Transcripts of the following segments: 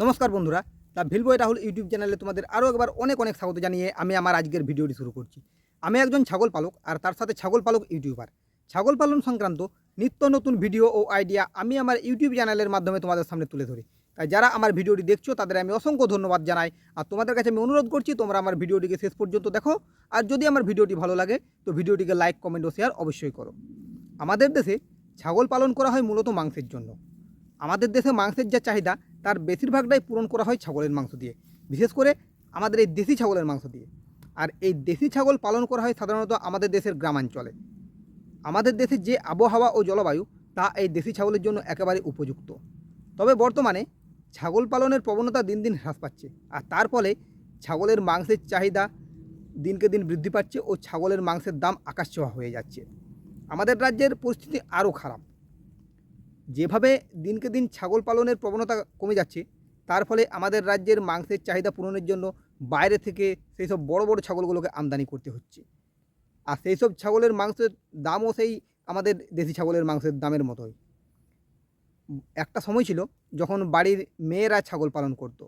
নমস্কার বন্ধুরা the ভিলবয় Rahul YouTube চ্যানেলে তোমাদের আরও একবার অনেক অনেক স্বাগত জানিয়ে আমি আমার আজকের ভিডিওটি শুরু করছি। আমি একজন ছাগল পালক আর তার সাথে ছাগল পালক ইউটিউবার। ছাগল পালন সংক্রান্ত নিত্য নতুন ভিডিও ও আইডিয়া আমি আমার ইউটিউব চ্যানেলের মাধ্যমে তোমাদের সামনে তুলে ধরি। তাই যারা আমার ভিডিওটি দেখছ, তাদের আমি অসংখ্য ধন্যবাদ জানাই আর তোমাদের কাছে আমি অনুরোধ করছি, তোমরা আমার ভিডিওটিকে শেষ পর্যন্ত দেখো আর যদি আমার ভিডিওটি ভালো লাগে, তো ভিডিওটিকে লাইক, কমেন্ট ও শেয়ার অবশ্যই করো। আমাদের দেশে ছাগল পালন করা হয় মূলত মাংসের জন্য। আমাদের দেশে মাংসের যা চাহিদা তার বেশিরভাগটাই পূরণ করা হয় ছাগলের মাংস দিয়ে। বিশেষ করে আমাদের এই দেশি ছাগলের মাংস দিয়ে। আর এই দেশি ছাগল পালন করা হয় সাধারণত আমাদের দেশের গ্রামাঞ্চলে। আমাদের দেশে যে আবহাওয়া ও জলবায়ু, তা এই দেশি ছাগলের জন্য একেবারে উপযুক্ত। তবে বর্তমানে ছাগল পালনের প্রবণতা দিন দিন হ্রাস পাচ্ছে, আর তার ফলে ছাগলের মাংসের চাহিদা দিনকে দিন বৃদ্ধি পাচ্ছে ও ছাগলের মাংসের দাম আকাশ ছোঁয়া হয়ে যাচ্ছে। আমাদের রাজ্যের পরিস্থিতি আরও খারাপ। যেভাবে দিনকে দিন ছাগল পালনের প্রবণতা কমে যাচ্ছে, তার ফলে আমাদের রাজ্যের মাংসের চাহিদা পূরণের জন্য বাইরে থেকে সেই সব বড় বড় ছাগলগুলোকে আমদানি করতে হচ্ছে। আর সেই সব ছাগলের মাংসের দামও সেই আমাদের দেশি ছাগলের মাংসের দামের মতোই। একটা সময় ছিল যখন বাড়ির মেয়েরা ছাগল পালন করত।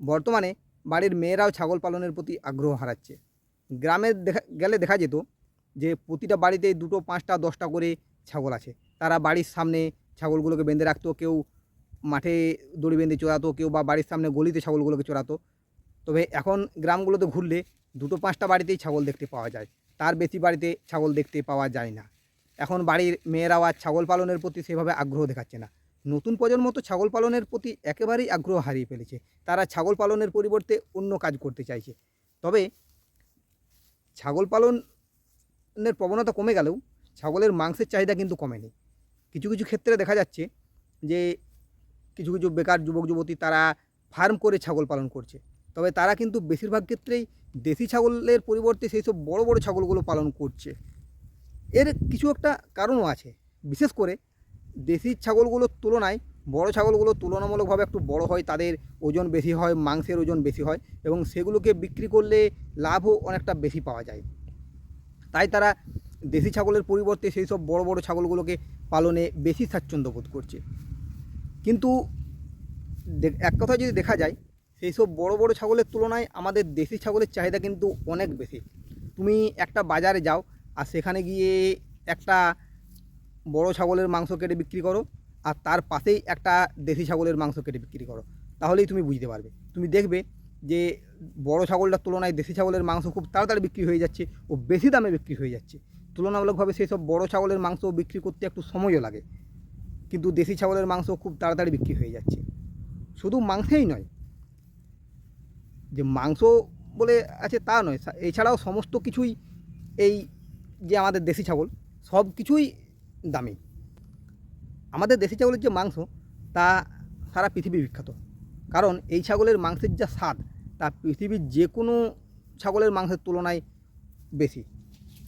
বর্তমানে বাড়ির মেয়েরাও ছাগল পালনের প্রতি আগ্রহ হারাচ্ছে। গ্রামে দেখা, গেলে দেখা যেত যে প্রতিটা বাড়িতে দুটো, পাঁচটা, দশটা করে ছাগল আছে। তারা বাড়ির সামনে ছাগলগুলোকে বেঁধে রাখতো, কেউ মাঠে দড়ি বেঁধে চড়াতো কেউ বা বাড়ির সামনে গলিতে ছাগলগুলোকে চড়াতো তবে এখন গ্রামগুলোতে ঘুরলে দুটো পাঁচটা বাড়িতেই ছাগল দেখতে পাওয়া যায়। তার বেশি বাড়িতে ছাগল দেখতে পাওয়া যায় না। এখন বাড়ির মেয়েরাও আর ছাগল পালনের প্রতি সেভাবে আগ্রহ দেখাচ্ছে না। নতুন প্রজন্ম তো ছাগল পালনের প্রতি একেবারেই আগ্রহ হারিয়ে ফেলেছে। তারা ছাগল পালনের পরিবর্তে অন্য কাজ করতে চাইছে। তবে ছাগল পালনের প্রবণতা কমে গেলেও ছাগলের মাংসের চাহিদা কিন্তু কমেনি। কিছু কিছু ক্ষেত্রে দেখা যাচ্ছে যে কিছু কিছু বেকার যুবক যুবতী তারা ফার্ম করে ছাগল পালন করছে। তবে তারা কিন্তু বেশিরভাগ ক্ষেত্রেই দেশি ছাগলের পরিবর্তে সেই সব বড় বড় ছাগলগুলো পালন করছে। এর কিছু একটা কারণও আছে। বিশেষ করে দেশি ছাগলগুলোর তুলনায় বড় ছাগলগুলো তুলনামূলকভাবে একটু বড় হয়, তাদের ওজন বেশি হয়, মাংসের ওজন বেশি হয় এবং সেগুলোকে বিক্রি করলে লাভও অনেকটা বেশি পাওয়া যায়। তাই তারা দেশি ছাগলের পরিবর্তে সেই সব বড় বড় ছাগলগুলোকে পালনে বেশি স্বাচ্ছন্দ্য বোধ করছে। কিন্তু এক কথা যদি দেখা যায়, সেই সব বড় বড় ছাগলের তুলনায় আমাদের দেশি ছাগলের চাহিদা কিন্তু অনেক বেশি। তুমি একটা বাজারে যাও আর সেখানে গিয়ে একটা বড় ছাগলের মাংস কেটে বিক্রি করো আর তার পাশেই একটা দেশি ছাগলের মাংস কেটে বিক্রি করো। তাহলেই তুমি বুঝতে পারবে। তুমি দেখবে যে বড় ছাগলটার তুলনায় দেশি ছাগলের মাংস খুব তাড়াতাড়ি বিক্রি হয়ে যাচ্ছে ও বেশি দামে বিক্রি হয়ে যাচ্ছে। তুলনামূলকভাবে সেই সব বড় ছাগলের মাংস বিক্রি করতে একটু সময়ও লাগে। কিন্তু দেশি ছাগলের মাংস খুব তাড়াতাড়ি বিক্রি হয়ে যাচ্ছে। শুধু মাংসেই নয়, যে মাংস বলে আছে তা নয় এছাড়াও সমস্ত কিছুই এই যে আমাদের দেশি ছাগল, সব কিছুই দামি। আমাদের দেশি ছাগলের যে মাংস, তা সারা পৃথিবী বিখ্যাত। কারণ এই ছাগলের মাংসের যা স্বাদ তা পৃথিবীর যে কোনো ছাগলের মাংসের তুলনায় বেশি।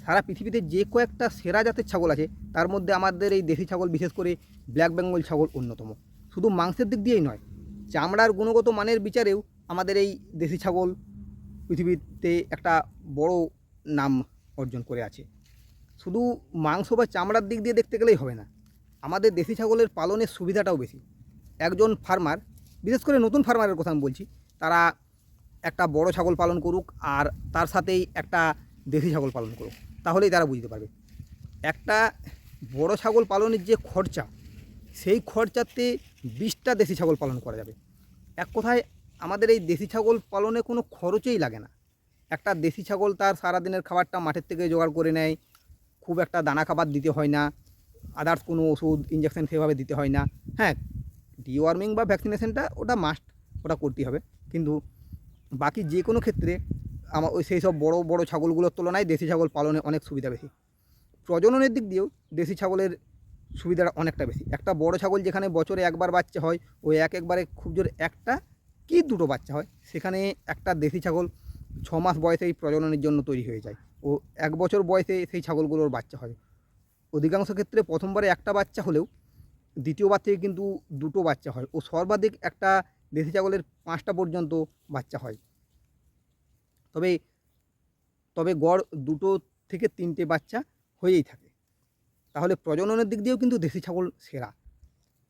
সারা পৃথিবীতে যে কয়েকটা সেরা জাতের ছাগল আছে, তার মধ্যে আমাদের এই দেশি ছাগল, বিশেষ করে ব্ল্যাক বেঙ্গল ছাগল অন্যতম। শুধু মাংসের দিক দিয়েই নয়, চামড়ার গুণগত মানের বিচারেও আমাদের এই দেশি ছাগল পৃথিবীতে একটা বড় নাম অর্জন করে আছে। শুধু মাংস বা চামড়ার দিক দিয়ে দেখতে গেলেই হবে না, আমাদের দেশি ছাগলের পালনের সুবিধাটাও বেশি। একজন ফার্মার বিশেষ করে নতুন ফার্মারের কথা আমি বলছি, তারা একটা বড় ছাগল পালন করুক আর তার সাথেই একটা দেশি ছাগল পালন করুক, তাহলেই তারা বুঝতে পারবে। একটা বড় ছাগল পালনের যে খরচা, সেই খরচাতে বিশটা দেশি ছাগল পালন করা যাবে। এক কথায়, আমাদের এই দেশি ছাগল পালনে কোনো খরচই লাগে না। একটা দেশি ছাগল তার সারাদিনের খাবারটা মাঠের থেকে জোগাড় করে নেয়, খুব একটা দানা খাবার দিতে হয় না আদার্স কোনো ওষুধ ইঞ্জেকশন সেভাবে দিতে হয় না। হ্যাঁ ডিওয়ার্মিং বা ভ্যাকসিনেশনটা ওটা মাস্ট ওটা করতেই হবে। কিন্তু বাকি যে কোনো ক্ষেত্রে আমার ওই সেই সব বড় বড় ছাগলগুলোর তুলনায় দেশি ছাগল পালনে অনেক সুবিধা বেশি। প্রজননের দিক দিয়েও দেশি ছাগলের সুবিধাটা অনেকটা বেশি। একটা বড় ছাগল যেখানে বছরে একবার বাচ্চা হয় ওই এক একবারে খুব জোর একটা কি দুটো বাচ্চা হয়, সেখানে একটা দেশি ছাগল ছ মাস বয়সেই প্রজননের জন্য তৈরি হয়ে যায়। ও এক বছর বয়সে সেই ছাগলগুলোর বাচ্চা হয়। অধিকাংশ ক্ষেত্রে প্রথমবারে একটা বাচ্চা হলেও দ্বিতীয়বার থেকে কিন্তু দুটো বাচ্চা হয়। ও সর্বাধিক একটা দেশি ছাগলের পাঁচটা পর্যন্ত বাচ্চা হয়। তবে তবে গড় দুটো থেকে তিনটে বাচ্চা হয়েই থাকে। তাহলে প্রজননের দিক দিয়েও কিন্তু দেশি ছাগল সেরা।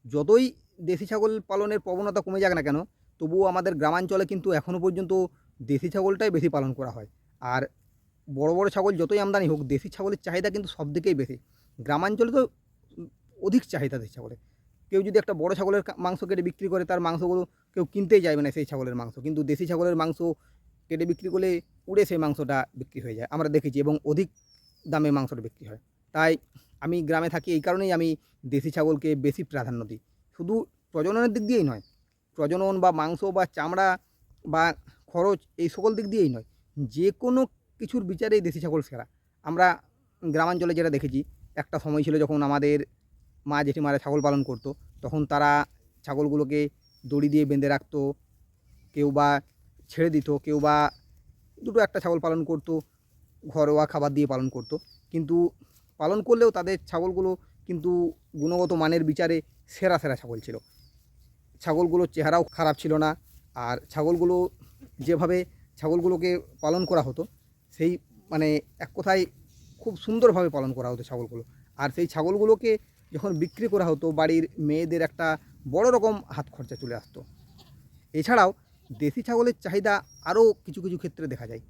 যতই দেশি ছাগল পালনের প্রবণতা কমে যাক না কেন, তবুও আমাদের গ্রামাঞ্চলে কিন্তু এখনও পর্যন্ত দেশি ছাগলটাই বেশি পালন করা হয়। আর বড় বড় ছাগল যতই আমদানি হোক, দেশি ছাগলের চাহিদা কিন্তু সব দিকেই বেশি। গ্রামাঞ্চলে তো অধিক চাহিদা দেশি ছাগলের। কেউ যদি একটা বড় ছাগলের মাংস কেটে বিক্রি করে, তার মাংসগুলো কেউ কিনতেই যাবে না সেই ছাগলের মাংস। কিন্তু দেশি ছাগলের মাংস কেটে বিক্রি করলে উড়ে সেই মাংসটা বিক্রি হয়ে যায়। আমরা দেখেছি এবং অধিক দামে মাংসটা বিক্রি হয়। তাই আমি গ্রামে থাকি, এই কারণেই আমি দেশি ছাগলকে বেশি প্রাধান্য দিই। শুধু প্রজননের দিক দিয়েই নয়, প্রজনন বা মাংস বা চামড়া বা খরচ, এই সকল দিক দিয়েই নয়। যে কোনো কিছুর বিচারেই দেশি ছাগল সেরা। আমরা গ্রামাঞ্চলে যেটা দেখেছি, একটা সময় ছিল যখন আমাদের মা জেঠিমারা ছাগল পালন করতো। তখন তারা ছাগলগুলোকে দড়ি দিয়ে বেঁধে রাখতো, কেউ বা ছেড়ে দিত, কেউ বা দুটো একটা ছাগল পালন করতো, ঘরোয়া খাবার দিয়ে পালন করতো। কিন্তু পালন করলেও তাদের ছাগলগুলো কিন্তু গুণগত মানের বিচারে সেরা সেরা ছাগল ছিল। ছাগলগুলোর চেহারাও খারাপ ছিল না আর ছাগলগুলো যেভাবে ছাগলগুলোকে পালন করা হতো, সেই মানে এক কথায় খুব সুন্দরভাবে পালন করা হতো ছাগলগুলো। আর সেই ছাগলগুলোকে যখন বিক্রি করা হতো, বাড়ির মেয়েদের একটা বড় রকম হাত খরচা চলে আসতো। এছাড়াও দেশি ছাগলের চাহিদা আরও কিছু কিছু ক্ষেত্রে দেখা যায়।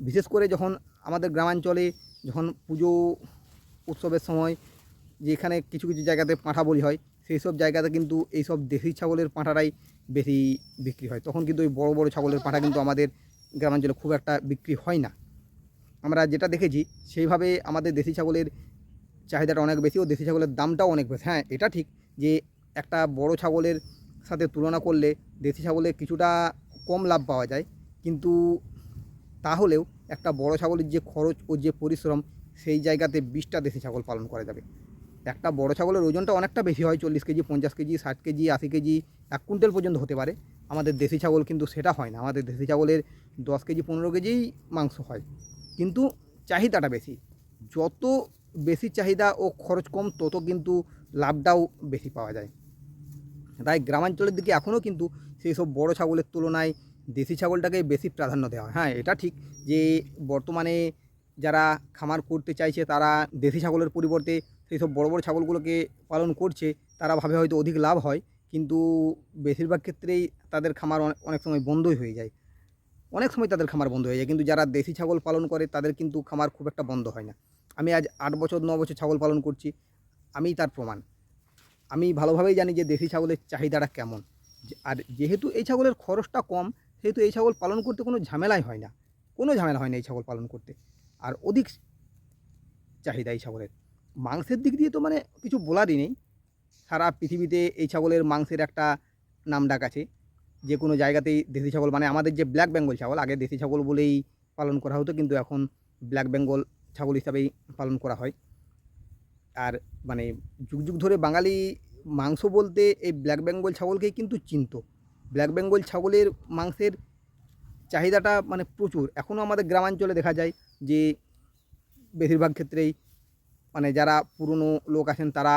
বিশেষ করে যখন আমাদের গ্রামাঞ্চলে যখন পুজো উৎসবের সময় যেখানে কিছু কিছু জায়গাতে পাঁঠা বলি হয়, সেই সব জায়গাতে কিন্তু এই সব দেশি ছাগলের পাঁঠাটাই বেশি বিক্রি হয়। তখন কিন্তু ওই বড় বড় ছাগলের পাঁঠা কিন্তু আমাদের গ্রামাঞ্চলে খুব একটা বিক্রি হয় না। আমরা যেটা দেখেছি, সেইভাবে আমাদের দেশি ছাগলের চাহিদাটা অনেক বেশি ও দেশি ছাগলের দামটাও অনেক বেশি। হ্যাঁ এটা ঠিক যে একটা বড় ছাগলের সাথে তুলনা করলে দেশি ছাগলে কিছুটা কম লাভ পাওয়া যায়। কিন্তু তাহলেও একটা বড় ছাগলের যে খরচ ও যে পরিশ্রম, সেই জায়গাতে বিশটা দেশি ছাগল পালন করা যাবে। একটা বড় ছাগলের ওজনটা অনেকটা বেশি হয়, চল্লিশ কেজি, পঞ্চাশ কেজি, ষাট কেজি, আশি কেজি, এক কুইন্টাল পর্যন্ত হতে পারে। আমাদের দেশি ছাগল কিন্তু সেটা হয় না। আমাদের দেশি ছাগলের দশ কেজি, পনেরো কেজিই মাংস হয়। কিন্তু চাহিদাটা বেশি। যত বেশি চাহিদা ও খরচ কম, তত কিন্তু লাভটাও বেশি পাওয়া যায়। তাই গ্রামাঞ্চলের দিকে এখনও কিন্তু সেই সব বড়ো ছাগলের তুলনায় দেশি ছাগলটাকে বেশি প্রাধান্য দেওয়া হয়। হ্যাঁ এটা ঠিক যে বর্তমানে যারা খামার করতে চাইছে, তারা দেশি ছাগলের পরিবর্তে সেই সব বড়ো বড়ো ছাগলগুলোকে পালন করছে, তারা ভাবে হয়তো অধিক লাভ হয়, কিন্তু বেশিরভাগ ক্ষেত্রেই তাদের খামার অনেক সময় বন্ধই হয়ে যায়। অনেক সময় তাদের খামার বন্ধ হয়ে যায়, কিন্তু যারা দেশি ছাগল পালন করে, তাদের কিন্তু খামার খুব একটা বন্ধ হয় না। আমি আজ আট বছর, ন বছর ছাগল পালন করছি আমি তার প্রমাণ। আমি ভালোভাবেই জানি যে দেশি ছাগলের চাহিদাটা কেমন। আর যেহেতু এই ছাগলের খরচটা কম, সেহেতু এই ছাগল পালন করতে কোনো ঝামেলাই হয় না। কোনো ঝামেলা হয় না এই ছাগল পালন করতে। আর অধিক চাহিদা এই ছাগলের। মাংসের দিক দিয়ে তো মানে কিছু বলারই নেই। সারা পৃথিবীতে এই ছাগলের মাংসের একটা নাম ডাক আছে। যে কোনো জায়গাতেই দেশি ছাগল মানে আমাদের যে ব্ল্যাক বেঙ্গল ছাগল, আগে দেশি ছাগল বলেই পালন করা হতো, কিন্তু এখন ব্ল্যাক বেঙ্গল ছাগল হিসাবেই পালন করা হয়। আর মানে যুগ যুগ ধরে বাঙালি মাংস বলতে এই ব্ল্যাক বেঙ্গল ছাগলকেই কিন্তু চিনত। ব্ল্যাক বেঙ্গল ছাগলের মাংসের চাহিদাটা মানে প্রচুর। এখনও আমাদের গ্রামাঞ্চলে দেখা যায় যে বেশিরভাগ ক্ষেত্রেই মানে যারা পুরনো লোক আছেন তারা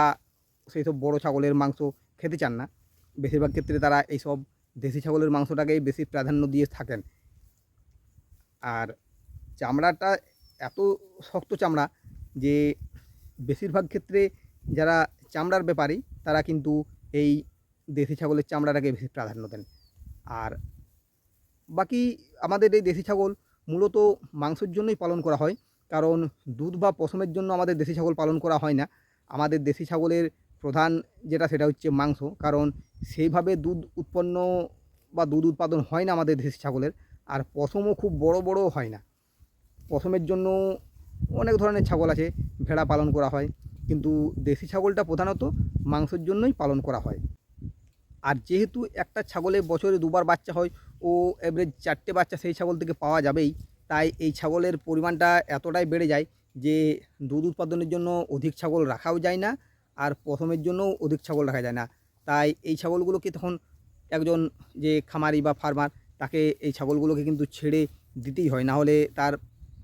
সেই সব বড়ো ছাগলের মাংস খেতে চান না। বেশিরভাগ ক্ষেত্রে তারা এইসব দেশি ছাগলের মাংসটাকেই বেশি প্রাধান্য দিয়ে থাকেন। আর চামড়াটা এত শক্ত চামড়া যে বেশিরভাগ ক্ষেত্রে যারা চামড়ার ব্যাপারী, তারা কিন্তু এই দেশি ছাগলের চামড়াটাকে বেশি প্রাধান্য দেন। আর বাকি আমাদের এই দেশি ছাগল মূলত মাংসের জন্যই পালন করা হয়, কারণ দুধ বা পশমের জন্য আমাদের দেশি ছাগল পালন করা হয় না। আমাদের দেশি ছাগলের প্রধান যেটা, সেটা হচ্ছে মাংস, কারণ সেইভাবে দুধ উৎপন্ন বা দুধ উৎপাদন হয় না আমাদের দেশি ছাগলের, আর পশমও খুব বড় বড় হয় না। পশমের জন্য অনেক ধরনের ছাগল আছে, ভেড়া পালন করা হয়। কিন্তু দেশি ছাগলটা প্রধানত মাংসের জন্যই পালন করা হয়। আর যেহেতু একটা ছাগলে বছরে দুবার বাচ্চা হয়, ও এভারেজ চারটে বাচ্চা সেই ছাগল থেকে পাওয়া যাবেই, তাই এই ছাগলের পরিমাণটা এতটাই বেড়ে যায় যে দুধ উৎপাদনের জন্য অধিক ছাগল রাখাও যায় না, আর প্রথমের জন্যও অধিক ছাগল রাখা যায় না। তাই এই ছাগলগুলোকে তখন একজন যে খামারি বা ফার্মার তাকে এই ছাগলগুলোকে কিন্তু ছেড়ে দিতেই হয়। না হলে তার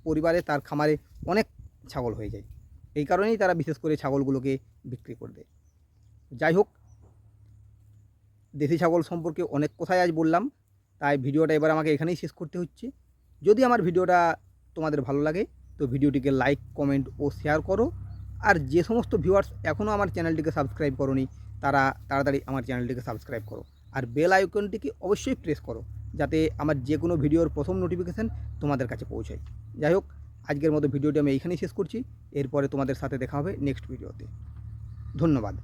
পরিবারে তার খামারে অনেক ছাগল হয়ে যায়। এই কারণেই তারা বিশেষ করে ছাগলগুলোকে বিক্রি করে দেয়। যাই হোক, দেশি ছাগল সম্পর্কে অনেক কথাই আজ বললাম, তাই ভিডিওটা এবার আমাকে এখানেই শেষ করতে হচ্ছে। যদি আমার ভিডিওটা তোমাদের ভালো লাগে, তো ভিডিওটিকে লাইক, কমেন্ট ও শেয়ার করো। আর যে সমস্ত ভিউয়ার্স এখনও আমার চ্যানেলটিকে সাবস্ক্রাইব করনি, তারা তাড়াতাড়ি আমার চ্যানেলটিকে সাবস্ক্রাইব করো। আর বেল আইকনটিকে অবশ্যই প্রেস করো, যাতে আমার যে কোনো ভিডিওর প্রথম নোটিফিকেশান তোমাদের কাছে পৌঁছায়। যাই হোক, আজকের মতো ভিডিওটি আমি এইখানেই শেষ করছি। এরপরে তোমাদের সাথে দেখা হবে নেক্সট ভিডিওতে ধন্যবাদ।